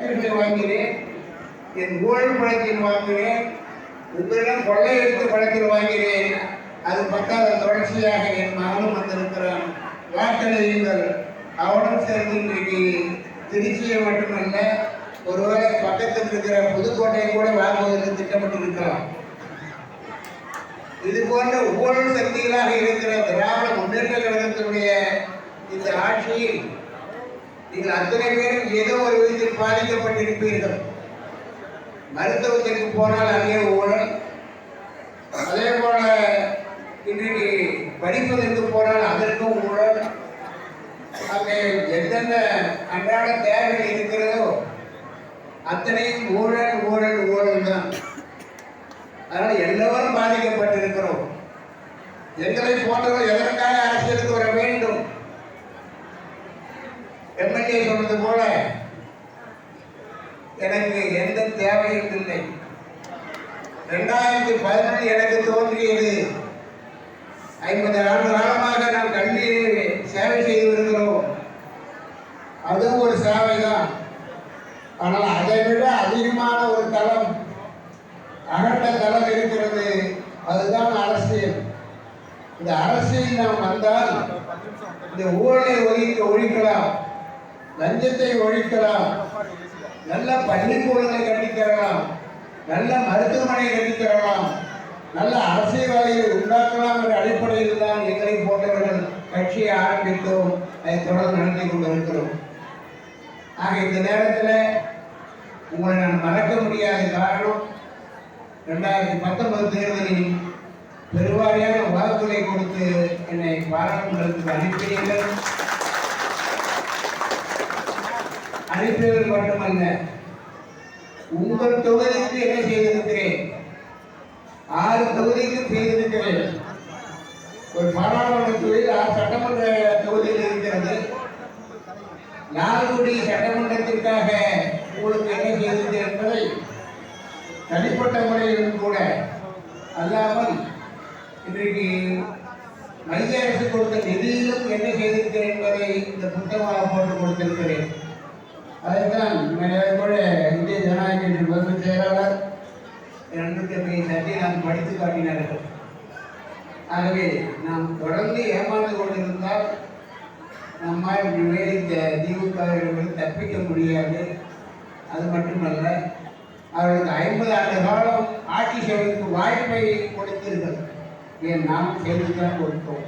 பத்திரிகை வாங்கினேன். என் ஊழல் பழத்தில் வாங்கினேன். உங்களிடம் கொள்ளையடித்து பழத்தில் வாங்கினேன். அது பத்தாத தொடர்ச்சியாக என் மகனும் வந்திருக்கிறான். வாக்களியுங்கள். அவனும் சேர்ந்து இன்றைக்கு திருச்சியை மட்டுமல்ல ஒருவேளை பக்கத்தில் இருக்கிற புதுக்கோட்டையை கூட வாங்குவதற்கு திட்டமிட்டிருக்கலாம். இது போன்ற ஊழல் சக்திகளாக இருக்கிற திராவிட முன்னேற்ற கழகத்தினுடைய இந்த ஆட்சியில் நீங்கள் அத்தனை பேரும் ஏதோ ஒரு விதத்தில் பாதிக்கப்பட்டிருப்பீர்கள். மருத்துவத்திற்கு போனால் அங்கே ஊழல் அதே போல இன்றைக்கு படிப்பதற்கு போனால் அதற்கும் ஊழல் அங்கே எந்தெந்த அன்றாட தேவை இருக்கிறதோ அத்தனையும் ஊழல் ஊழல் ஊழல் தான். அதனால் எல்லோரும் பாதிக்கப்பட்டிருக்கிறோம். எங்களை போன்றவர் எதற்காக அரசியலுக்கு வர வேண்டும்? எம்எல்ஏ சொன்னது போல எனக்கு எந்த தேவையும் இல்லை. ரெண்டாயிரத்தி பதினொன்று எனக்கு தோன்றியது. ஐம்பது ஆண்டு காலமாக நாம் கல்வியில் சேவை செய்து வருகிறோம். அதுவும் ஒரு சேவை தான் ஆனால் அதை விட அதிகமான ஒரு தளம் அகண்ட தளம் இருக்கிறது. அதுதான் அரசியல். இந்த அரசியல் நாம் வந்தால் இந்த ஊழலை ஒழிக்க ஒழிக்கலாம். லஞ்சத்தை ஒழிக்கலாம். நல்ல பள்ளிக்கூடங்களை கட்டித்தரலாம். நல்ல மருத்துவமனை கட்டித்தரலாம். நல்ல அரசியல்வாதிகளை உண்டாக்கலாம் என்ற அடிப்படையில் தான் எங்களை போன்றவர்கள் கட்சியை ஆரம்பித்தோம். அதை தொடர்ந்து நடத்தி கொண்டிருக்கிறோம். ஆக இந்த நேரத்தில் உங்களை நான் மறக்க முடியாத காரணம் ரெண்டாயிரத்தி பத்தொன்பது தேர்தலில் பெருவாரியான வாக்குகளை கொடுத்து என்னை பாராளுமன்றத்துக்கு அனுப்பினீர்கள் அனுப்பியது மட்டுமல்ல உங்கள் தொகுதிக்கு என்ன செய்திருக்கிறேன்? ஆறு தொகுதிக்கு செய்திருக்கிறேன். ஒரு பாராளுமன்ற தொகுதியில் ஆறு சட்டமன்ற தொகுதியில் இருக்கிறது. லால்குடி சட்டமன்றத்திற்காக உங்களுக்கு என்ன செய்திருக்கிறேன் என்பதை தனிப்பட்ட முறையிலும் கூட அல்லாமல் இன்றைக்கு மத்திய அரசு கொடுத்த நிதியிலும் என்ன செய்திருக்கிறேன் என்பதை இந்த புத்தகமாக போட்டு கொடுத்திருக்கிறேன். அதைத்தான் கூட இந்திய ஜனநாயக கட்சி பொதுச் செயலாளர் என்று தம்பி சத்யநாத் படித்து காட்டினார்கள் ஆகவே நாம் தொடர்ந்து ஏமாந்து கொண்டிருந்தால் நம்மால் இனிமேல் இந்த திமுகவிலிருந்து தப்பிக்க முடியாது. அது மட்டுமல்ல அவர்களுக்கு ஐம்பது ஆண்டு காலம் ஆட்சி செய்வதற்கு வாய்ப்பை கொடுத்தீர்கள். ஏன் நாம் செய்துதான் கொடுத்தோம்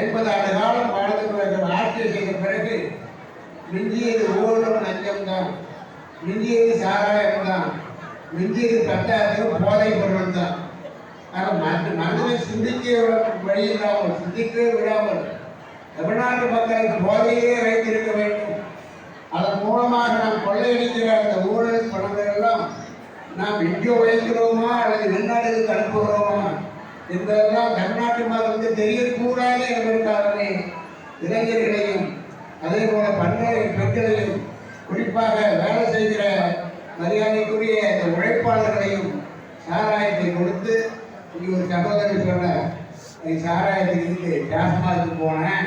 ஐம்பது ஆண்டு காலம் பாரத ஆட்சி செய்த பிறகு மிஞ்சியது ஊழலும் நஞ்சம்தான் மிஞ்சியது சாராயம் தான். மிஞ்சியது பத்தாயிரம் போதை பொருள் தான். ஆனால் மற்ற மனிதனை சிந்திக்க வழி இல்லாமல் சிந்திக்கவே விடாமல் தமிழ்நாட்டு மக்களை போதையே வைத்திருக்க வேண்டும். அதன் மூலமாக நாம் கொள்ளையடிக்கிற அந்த ஊழல் பணங்கள் எல்லாம் நாம் எங்கேயோ உழைக்கிறோமா அல்லது வெளிநாடுகளுக்கு அனுப்புகிறோமா? என்பதெல்லாம் தமிழ்நாட்டு மக்களுக்கு தெரியக்கூடாது என்பதற்காகவே இளைஞர்களையும் அதே போல பன்முறை பெண்களையும் குறிப்பாக வேலை செய்கிற மரியாதைக்குரிய இந்த உழைப்பாளர்களையும் சாராயத்தை கொடுத்து இங்கே ஒரு சகோதரி சொன்ன நீ சாராயத்துக்கு இருக்கு டாஸ்மாக்கு போனேன்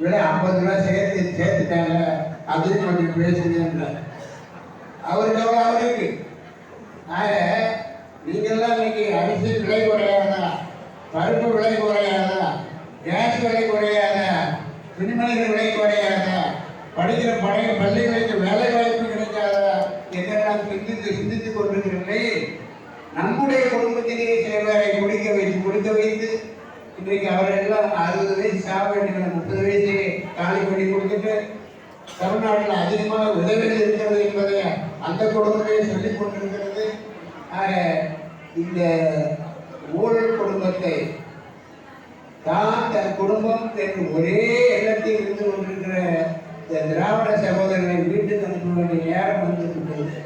விட ஐம்பது ரூபா சேர்த்து சேர்த்துட்டாங்க. அதுவும் கொஞ்சம் பேசுதுன்ற அவருக்கு எவ்வளோ அவருக்கு ஆக நீங்கள்லாம் இன்னைக்கு அரிசி விலை குறையாதா? பருப்பு விலை குறையாதா? கேஸ் விலை குறையாதா? துணிமணிகள் விலை பழைய பள்ளிகளுக்கு வேலை வாய்ப்பு கிடைக்காதா என்றெல்லாம் சிந்தித்து சிந்தித்துக் கொண்டிருக்கிற நம்முடைய குடும்பத்திலேயே சில குடிக்க வைத்து கொடுக்க வைத்து இன்றைக்கு அவர் எல்லாம் அறுபது வயசு சாக வேண்டிய முப்பது வயசு காலி பண்ணி கொடுத்துட்டு தமிழ்நாட்டில் அதிகமாக உதவிகள் இருக்கிறது என்பதை அந்த குடும்பத்தையே சொல்லிக் கொண்டிருக்கிறது. ஆக இந்த ஊழல் குடும்பத்தை தான் தன் குடும்பம் என்று ஒரே எண்ணத்தில் இருந்து கொண்டிருக்கிற இந்த திராவிட சகோதரர்களை வீட்டுக்கு அனுப்ப வேண்டிய நேரம் வந்திருக்கிறது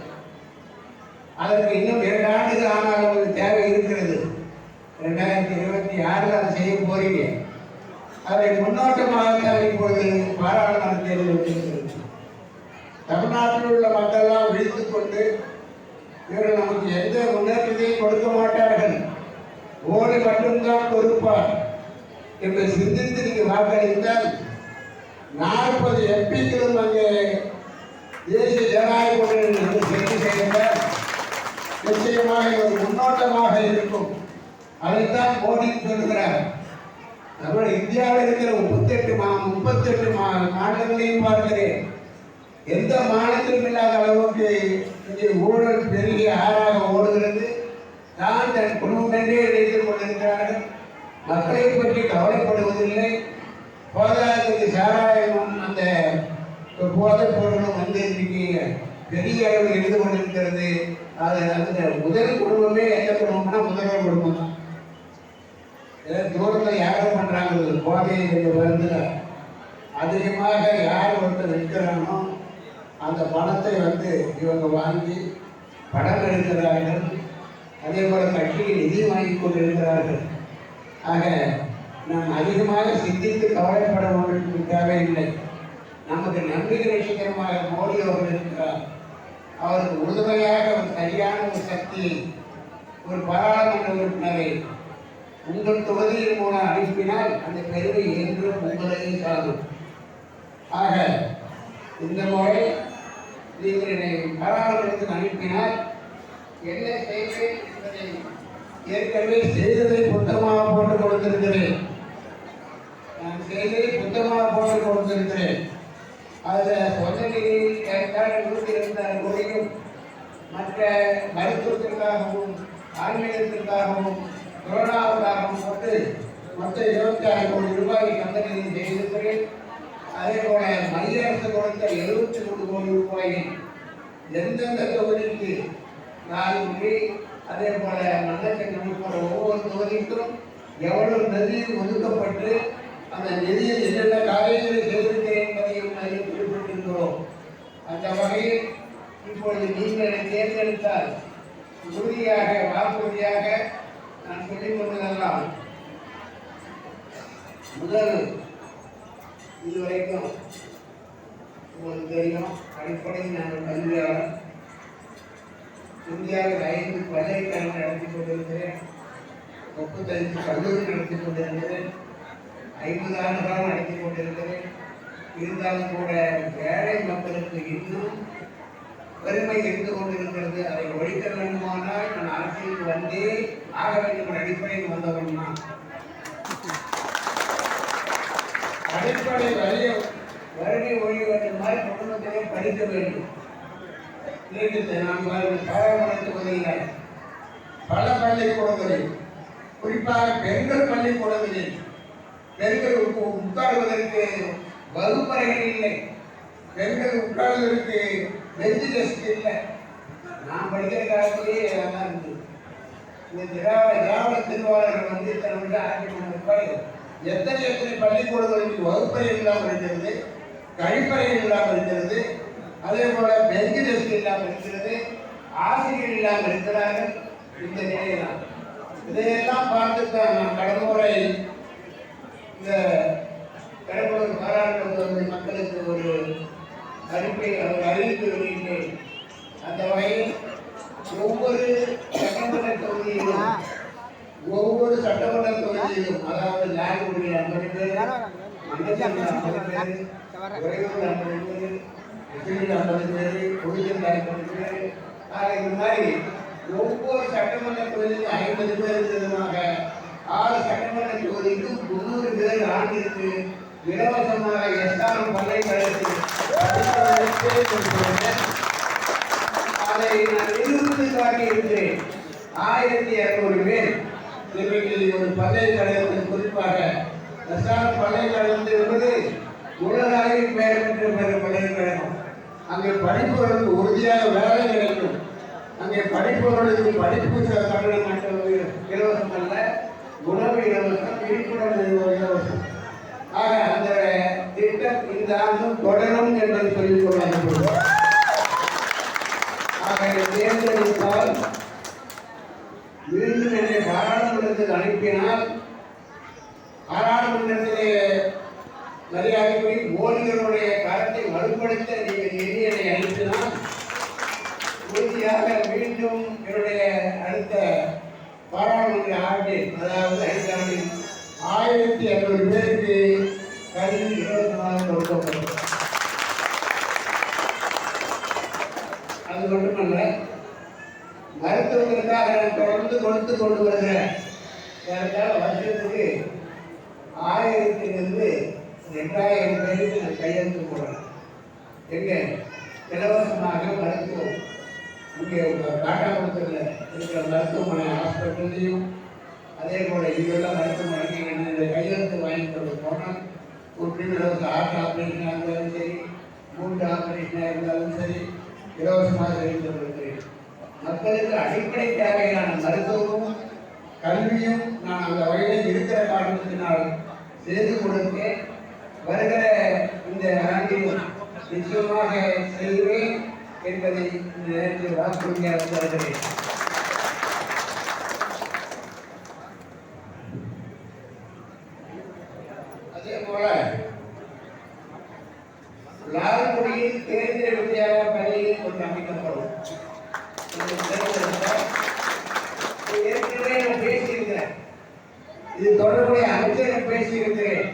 அதற்கு இன்னும் இரண்டு ஆண்டுகள் ஆனாலும் ஒரு தேவை இருக்கிறது. ரெண்டாயிரத்தி இருபத்தி ஆறில் அதை செய்ய போறீங்க. அதை முன்னோட்டமாக இப்பொழுது பாராளுமன்ற தேர்தல் வச்சிருக்கிறது தமிழ்நாட்டில் உள்ள மக்கள்லாம் விழித்து கொண்டு இவர்கள் நமக்கு எந்த முன்னேற்றத்தையும் கொடுக்க மாட்டார்கள். ஓடி மட்டும்தான் கொடுப்பார் என்று சிந்தித்து நீங்கள் வாக்களித்தால் நாற்பது எம்பிக்களும் அங்கே தேசிய ஜனநாயக கூட்டணி வந்து செய்தி செய்கின்ற நிச்சயமாக இது ஒரு முன்னோட்டமாக இருக்கும். அதைத்தான் மோடி சொல்லுகிறார். நம்ம இந்தியாவில் இருக்கிற முப்பத்தெட்டு மா முப்பத்தெட்டு மா மாநிலங்களையும் பார்க்கிறேன். எந்த மாநிலத்திலும் இல்லாத அளவுக்கு இங்கே ஊழல் பெருகி ஆறாக ஓடுகிறது. தான் தன் குடும்பம் நினைத்துக் கொண்டிருக்கிறார்கள். மக்களை பற்றி கவலைப்படுவதில்லை. போதாததுக்கு போதைப் பொருளும் வந்து இன்னைக்கு பெரிய அளவில் இருந்து கொண்டிருக்கிறது. அது அந்த முதல் குடும்பமே எந்த குடும்பம்னா முதல்வர் குடும்பம் தான். தூரத்தில் யாரும் பண்ணுறாங்க போதை வந்து அதிகமாக யார் ஒருத்தர் விற்கிறானோ அந்த பணத்தை வந்து இவங்க வாங்கி படம் எடுக்கிறார்கள். அதே போல் கட்சியில் நிதி வாங்கி கொண்டிருக்கிறார்கள். ஆக நாம் அதிகமாக சிந்தித்து கவலைப்பட வேண்டிய தேவையில்லை. நமக்கு நம்பிக்கை ரசிகரமாக மோடி அவர்கள் இருக்கிறார். அவருக்கு உறுதுணையாக ஒரு சரியான ஒரு சக்தி ஒரு பாராளுமன்ற உறுப்பினரை உங்கள் தொகுதியின் மூலம் அனுப்பினால் அந்த பெருமை என்றும் உங்களையே சாரும் ஆக இந்த முறை நீங்கள் என்னை பாராளுமன்றத்தில் அனுப்பினால் என்ன செய்வேன் என்பதை ஏற்கனவே செய்ததை புத்தமாக போட்டு கொடுத்திருக்கிறேன் நான் செய்ததை புத்தமாக போட்டு கொடுத்திருக்கிறேன் அதில் சொந்த ஏற்காடு நூற்றி இருபத்தாறு கோடியும் மற்ற மருத்துவத்திற்காகவும் ஆன்மீகத்திற்காகவும் கொரோனாவுக்காகவும் போட்டு மொத்தம் இருபத்தி ஆறு கோடி ரூபாய் சொந்த செய்திருக்கிறேன். அதே போல மத்திய அரசு கொடுத்த எழுபத்தி மூணு கோடி ரூபாயை எந்தெந்த தொகுதிக்கு நாலு கோடி அதே போல மன்னச்சங்கம் போல ஒவ்வொரு தொகுதிக்கும் எவ்வளவு நிதி ஒதுக்கப்பட்டு அந்த நிதியை என்னென்ன காரியங்களை செய்திருக்கிறேன் என்பதையும் அதில் குறிப்பிட்டிருக்கிறோம் அந்த வகையில் இப்பொழுது நீங்கள் என்னை தேர்ந்தெடுத்தால் உறுதியாக வாக்குறுதியாக நான் சொல்லிக் கொண்டதெல்லாம் முதல் இதுவரைக்கும் உங்களுக்கு தெரியும் அடிப்படையில் நாங்கள் கல்வியாளர். இந்தியாவில் ஐந்து பல்கலைக்கழகம் நடத்தி கொண்டிருக்கிறேன். முப்பத்தஞ்சு கல்லூரி நடத்தி கொண்டிருக்கிறேன். ஐம்பது ஆண்டுகளாக நடத்தி கொண்டிருக்கிறேன். இருந்தாலும் கூட ஏழை மக்களுக்கு இன்னும் பெருமை இருந்து கொண்டிருக்கிறது. அதை ஒழிக்க வேண்டுமானால் நான் அரசியலுக்கு வந்தே ஆக வேண்டும் என்ற அடிப்படையில் வந்தவன் தான் அடிப்படை வரிய வருகை ஒழிய வேண்டும் மாதிரி குடும்பத்திலே படிக்க வேண்டும். நீடித்து நாம் பாராளுமன்ற தொகுதியில் பல பள்ளிக்கூடங்களில் குறிப்பாக பெண்கள் பள்ளிக்கூடங்களில் பெண்கள் உட்க- உட்காருவதற்கு வகுப்பறைகள் இல்லை. பெண்கள் உட்காருவதற்கு பெஞ்சு டெஸ்க் இல்லை நான் படிக்கிற காலத்திலேயே அதெல்லாம் இருந்தது. இந்த திராவிட திராவிட திருவாளர்கள் வந்து இத்தனை வருடம் ஆட்சி பண்ணிருப்பாரு எத்தனை எத்தனை பள்ளிக்கூடங்களுக்கு வகுப்பறை இல்லாமல் இருக்கிறது கழிப்பறை இல்லாமல் இருக்கிறது அதே போல பெஞ்சு டெஸ்க் இல்லாமல் இருக்கிறது ஆசிரியர் இல்லாமல் இருக்கிறார்கள் இந்த நிலையில்தான் இதையெல்லாம் பார்த்துத்தான் நான் கடந்த முறை இந்த கடம்பூர் பாராளுமன்ற மக்களுக்கு ஒரு அறிக்கை அவர் அறிவிப்பு வெளியிட்டேன் ஒவ்வொரு சட்டமன்ற தொகுதியிலும் ஒவ்வொரு சட்டமன்ற தொகுதியிலும் அதாவது லாங்குடி ஐம்பது உறையூர் இந்த மாதிரி ஒவ்வொரு சட்டமன்ற தொகுதியிலும் ஐம்பது பேர் இருக்கிறதுனாக ஆறு சட்டமன்ற தொகுதிக்கு முன்னூறு பேர் ஆண்டிற்கு இலவசமாக எஸ்ஆர்எம் பல்கலைக்கழகத்தில் படிப்பதற்கு அதை நான் நிரூபித்து காட்டி இருக்கிறேன். ஆயிரத்தி இரநூறு பேர். இன்றைக்கு ஒரு பல்கலைக்கழகத்தின் குறிப்பாக எஸ்ஆர்எம் பல்கலைக்கழகம் என்பது உலக அளவில் பெயர் பெற்ற பெரு பல்கலைக்கழகம். அங்கே படிப்பவர்களுக்கு உறுதியாக வேலை கிடைக்கும். அங்கே படிப்பவர்களுக்கு படிப்பு ச- கட்டணம் இலவசம் அல்ல உணவு இலவசம் விழிப்புணர்வு இலவசம். ஆக அந்த திட்டம் இந்த ஆண்டும் தொடரும் என்பதை சொல்லிக் கொள்ளப்படுகிறது என்னை தேர்ந்தெடுத்தால் மீண்டும் என்னை பாராளுமன்றத்தில் அனுப்பினால் பாராளுமன்றத்திலே மரியாதைக்குரிய மோடிகளுடைய கரத்தை வலுப்படுத்த நீங்கள் நிதி என்னை அனுப்பினால் உறுதியாக மீண்டும் என்னுடைய அடுத்த பாராளுமன்ற ஆண்டில் அதாவது ஐந்தாண்டில் ஆயிரத்தி இரநூறு பேருக்கு கல்வி இலவசமாக கொடுக்கப்படும் அது மட்டுமல்ல மருத்துவத்திற்காக நான் தொடர்ந்து கொடுத்து கொண்டு வருகிறேன். எனக்காக வருஷத்துக்கு ஆயிரத்திலிருந்து ரெண்டாயிரம் பேருக்கு நான் கையெழுத்து போடுறேன். எங்க இலவசமாக மருத்துவம். இங்கே காட்டாபுரத்தில் இருக்கிற மருத்துவமனை ஹாஸ்பிட்டல்லையும் அதே போல் இங்கெல்லாம் மருத்துவமனைக்கு நான் இந்த கையெழுத்து வாங்கி கொண்டு போனால் ஒரு இலவச ஹார்ட் ஆப்ரேஷனாக இருந்தாலும் சரி மூன்று ஆப்ரேஷனாக இருந்தாலும் சரி இலவசமாக செய்து கொண்டிருக்கிறேன். மக்களுக்கு அடிப்படை தேவையான மருத்துவமும் கல்வியும் நான் அந்த வகையில் இருக்கிற காரணத்தினால் செய்து கொடுக்க வருகிற இந்த ஆண்டில் நிச்சயமாக செல்வேன் என்பதை இந்த நேரத்தில் வாக்குறுதியாக தருகிறேன் அதே போல லால்குடியில் தேர்தல் வித்தியாக பள்ளியில் கொண்டு அமைக்கப்படும் இந்த தேர்தலில் இது ஏற்கனவே நான் பேசியிருக்கிறேன் இது தொடர்புடைய அமைச்சரிடம் பேசியிருக்கிறேன்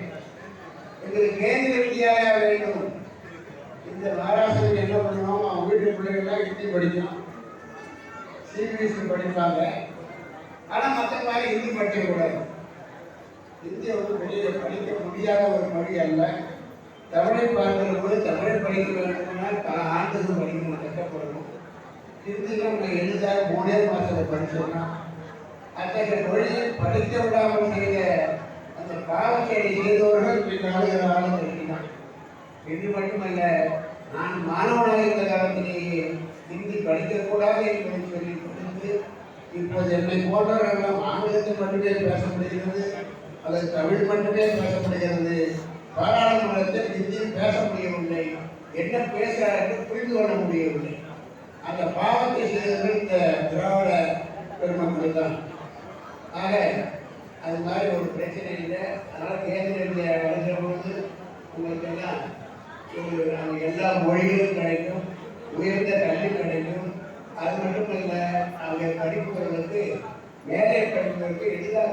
எங்களுக்கு கேந்திர வித்யாலயா வேண்டும் இந்த மகாராஷ்டிரத்தில் என்ன பண்ணணும் அவங்க வீட்டு பிள்ளைகள்லாம் ஹிந்தி படிக்கணும் சிபிஎஸ்சி படிப்பாங்க. ஆனால் மற்ற மாதிரி ஹிந்தி படிக்கக்கூடாது ஹிந்தி வந்து வெளியே படிக்க முடியாத ஒரு மொழி அல்ல. தமிழை பார்க்கிற போது தமிழை படிக்க வேண்டும்னா பல ஆண்டுகள் படிக்கணும் கஷ்டப்படணும் ஹிந்தியில் நம்ம எளிதாக மூணே மாதத்தில் படிச்சோம்னா அத்தகைய மொழியை படிக்க விடாமல் செய்த அந்த பாவச்செயலை செய்தவர்கள் பின்னாளுகிற ஆளுங்க இருக்கிறான் இது மட்டுமல்ல நான் மாணவனாக இருந்த காலத்திலேயே ஹிந்தி படிக்கக்கூடாது என்பதை சொல்லி கொடுத்து இப்போது என்னை போன்றவர்களெல்லாம் ஆங்கிலத்தில் மட்டுமே பேச அல்லது தமிழ் மட்டுமே பேச பாராளுமன்றத்தில் ஹிந்தியில் பேச முடியவில்லை என்ன பேசுகிறார் என்று புரிந்து கொள்ள முடியவில்லை. அந்த பாவத்தை செய்தவர்கள் இந்த திராவிட பெருமக்கள் தான். ஆக அது மாதிரி ஒரு பிரச்சனை இல்லை. அதனால் கேந்திர வருகிற பொழுது உங்களுக்கு எல்லாம் ஒரு எல்லா மொழிகளும் கிடைக்கும் உயர்ந்த கல்வி கிடைக்கும். அது மட்டும் இல்லை அங்கே படிப்புகளுக்கு மேலே படிப்பதற்கு எளிதாக